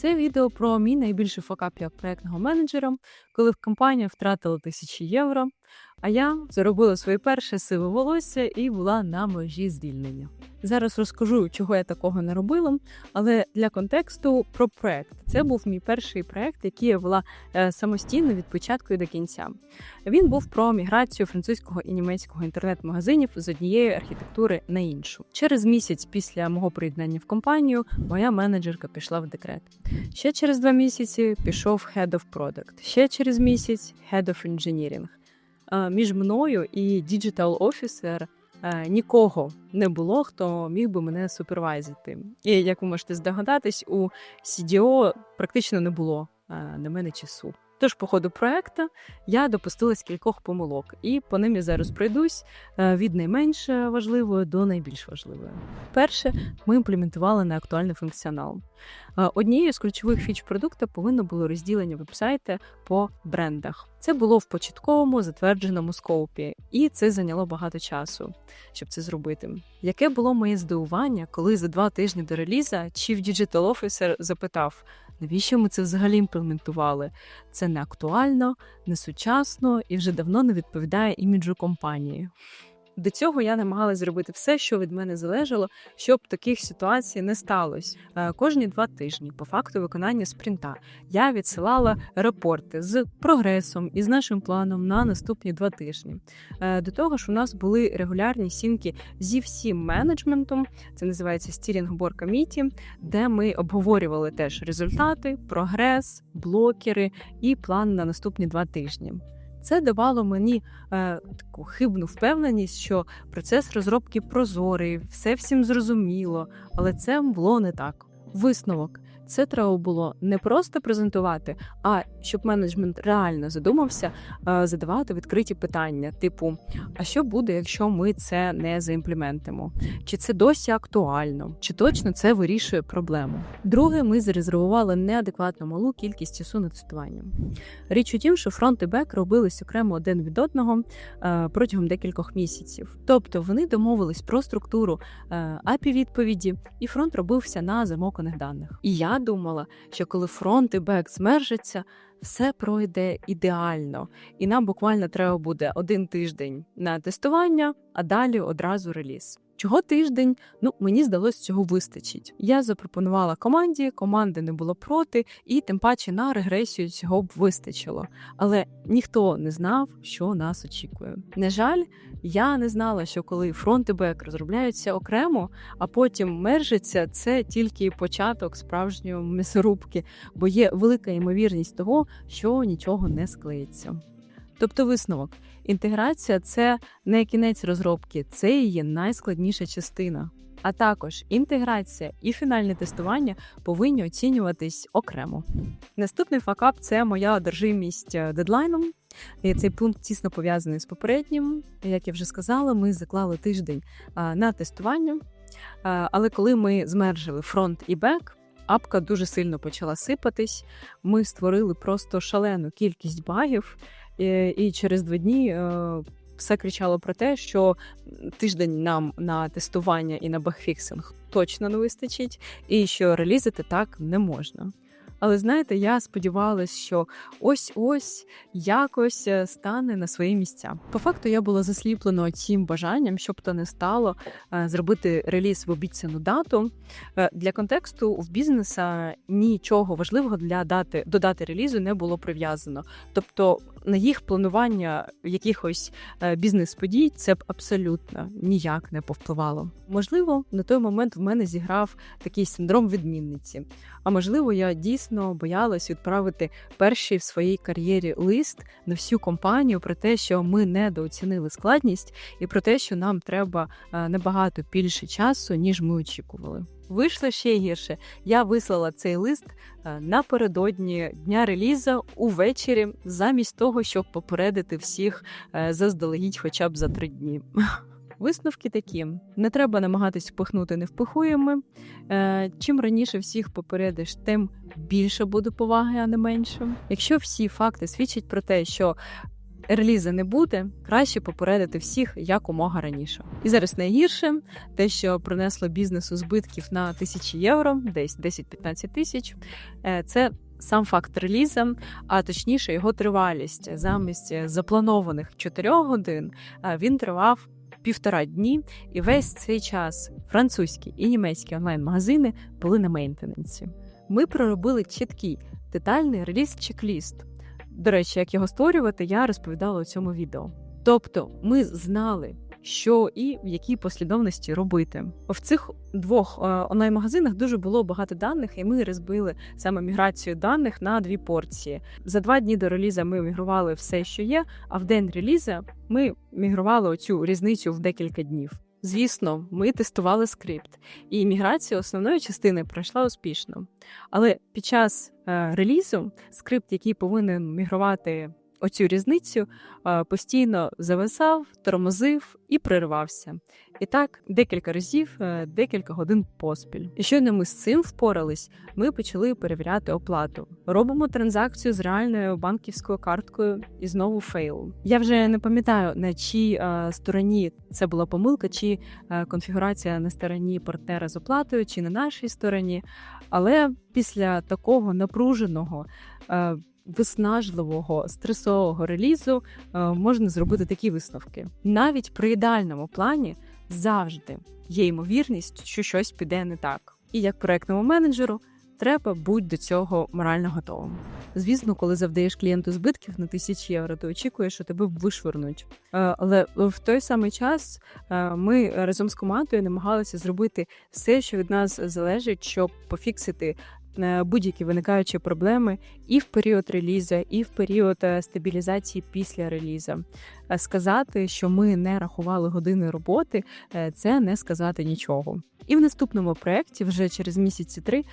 Це відео про мій найбільший факап як проектного менеджера, коли в компанія втратила тисячі євро, а я заробила своє перше сиве волосся і була на межі звільнення. Зараз розкажу, чого я такого не робила, але для контексту про проект. Це був мій перший проект, який я вела е, самостійно від початку і до кінця. Він був про міграцію французького і німецького інтернет-магазинів з однієї архітектури на іншу. Через місяць після мого приєднання в компанію моя менеджерка пішла в декрет. Ще через два місяці пішов Head of Product, ще через місяць Head of Engineering. Е, Між мною і Officer е, нікого не було, хто міг би мене супервайзити. І як ви можете здогадатись, у CDO практично не було е, на мене часу. Тож, по ходу проекту я допустилась кількох помилок, і по ним я зараз пройдусь е, від найменш важливої до найбільш важливої. Перше, ми імплементували неактуальний функціонал. Е, Однією з ключових фіч продукту повинно було розділення вебсайта по брендах. Це було в початковому затвердженому скоупі, і це зайняло багато часу, щоб це зробити. Яке було моє здивування, коли за два тижні до реліза Chief Digital Officer запитав, навіщо ми це взагалі імплементували? Це не актуально, не сучасно і вже давно не відповідає іміджу компанії. До цього я намагалась зробити все, що від мене залежало, щоб таких ситуацій не сталося. Е, Кожні два тижні, по факту виконання спринта, я відсилала репорти з прогресом і з нашим планом на наступні два тижні. Е, До того ж, у нас були регулярні сінки зі всім менеджментом. Це називається Steering Board Committee, де ми обговорювали теж результати, прогрес, блокери і план на наступні два тижні. Це давало мені е, таку хибну впевненість, що процес розробки прозорий, все всім зрозуміло, але це було не так. Висновок це треба було не просто презентувати, а щоб менеджмент реально задумався е, задавати відкриті питання, типу: а що буде, якщо ми це не заімплементимо? Чи це досі актуально? Чи точно це вирішує проблему? Друге, ми зарезервували неадекватно малу кількість часу на тестування. Річ у тім, що фронт і бек робились окремо один від одного е, протягом декількох місяців. Тобто вони домовились про структуру е, API відповіді, і фронт робився на замоканих даних. І я думала, що коли фронт і бек змержаться, все пройде ідеально, і нам буквально треба буде один тиждень на тестування, а далі одразу реліз. Чого тиждень? Ну мені здалось, цього вистачить. Я запропонувала команді, команди не було проти, і тим паче на регресію цього б вистачило. Але ніхто не знав, що нас очікує. На жаль, я не знала, що коли фронт і бек розробляються окремо, а потім мержаться, це тільки початок справжньої м'ясорубки, бо є велика ймовірність того, що нічого не склеїться. Тобто висновок. Інтеграція це не кінець розробки, це її найскладніша частина. А також інтеграція і фінальне тестування повинні оцінюватись окремо. Наступний факап це моя одержимість дедлайном. Цей пункт тісно пов'язаний з попереднім. Як я вже сказала, ми заклали тиждень на тестування. Але коли ми змержили фронт і бек, апка дуже сильно почала сипатись. Ми створили просто шалену кількість багів. І, через два дні е, все кричало про те, що тиждень нам на тестування і на багфіксинг точно не вистачить, і що релізити так не можна. Але знаєте, я сподівалась, що ось ось якось е, стане на свої місця. По факту я була засліплена цим бажанням, щоб то не стало е, зробити реліз в обіцяну дату. Для контексту в бізнеса нічого важливого для дати додати релізу не було прив'язано. Тобто на їх планування якихось е, бізнес-подій це б абсолютно ніяк не повпливало. Можливо, на той момент в мене зіграв такий синдром відмінниці. А можливо, я дійсно боялась відправити перший в своїй кар'єрі лист на всю компанію про те, що ми недооцінили складність, і про те, що нам треба е, набагато більше часу, ніж ми очікували. Вийшло ще гірше. Я вислала цей лист е, напередодні дня реліза увечері, замість того, щоб попередити всіх е, заздалегідь, хоча б за три дні. Висновки такі: не треба намагатись впихнути невпихуємо. Е, Чим раніше всіх попередиш, тим більше буде поваги, а не менше. Якщо всі факти свідчать про те, що реліза не буде, краще попередити всіх якомога раніше. І зараз найгірше те, що принесло бізнесу збитків на тисячі євро, десь 10-15 тисяч. е, Це сам факт реліза, а точніше його тривалість замість запланованих 4 годин е, він тривав. Півтора дні, і весь цей час французькі і німецькі онлайн-магазини були на мейнтенансі. Ми проробили чіткий детальний реліз-чек-ліст. До речі, як його створювати, я розповідала у цьому відео. Тобто, ми знали, що і в якій послідовності робити. В цих двох е, онлайн-магазинах дуже було багато даних, і ми розбили саме міграцію даних на дві порції. За два дні до реліза ми мігрували все, що є. А в день реліза ми мігрували оцю різницю в декілька днів. Звісно, ми тестували скрипт, і міграція основної частини пройшла успішно. Але під час е, релізу скрипт, який повинен мігрувати оцю різницю, постійно зависав, тормозив і приривався. І так декілька разів, е, декілька годин поспіль. І щойно ми з цим впорались, ми почали перевіряти оплату. Робимо транзакцію з реальною банківською карткою і знову фейл. Я вже не пам'ятаю на чій е, стороні це була помилка, чи е, конфігурація на стороні партнера з оплатою, чи на нашій стороні. Але після такого напруженого. Виснажливого стресового релізу е, можна зробити такі висновки. Навіть при ідеальному плані завжди є ймовірність, що щось піде не так. І як проектному менеджеру треба бути до цього морально готовим. Звісно, коли завдаєш клієнту збитків на тисячі євро, ти очікуєш, що тебе вишвернуть. Е, Але в той самий час е, ми разом з командою намагалися зробити все, що від нас залежить, щоб пофіксити будь-які виникаючі проблеми і в період реліза, і в період е, стабілізації після реліза. Е, Сказати, що ми не рахували години роботи, е, це не сказати нічого. І в наступному проєкті, вже через місяці три, е,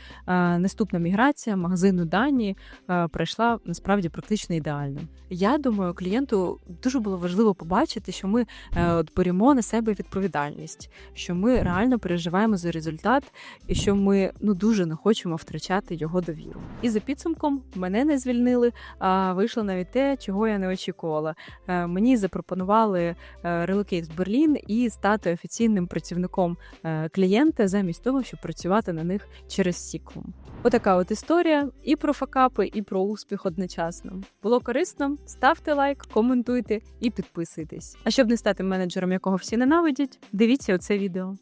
наступна міграція магазину Данії е, пройшла насправді практично ідеально. Я думаю, клієнту дуже було важливо побачити, що ми от беремо на себе відповідальність, що ми реально переживаємо за результат, і що ми ну дуже не хочемо втрачати його довіру. І за підсумком мене не звільнили, а вийшло навіть те, чого я не очікувала. Мені запропонували е, релокейт в Берлін і стати офіційним працівником е, клієнта замість того, щоб працювати на них через Сіклум. Отака от історія і про факапи, і про успіх одночасно. Було корисно? Ставте лайк, коментуйте і підписуйтесь. А щоб не стати менеджером, якого всі ненавидять, дивіться оце відео.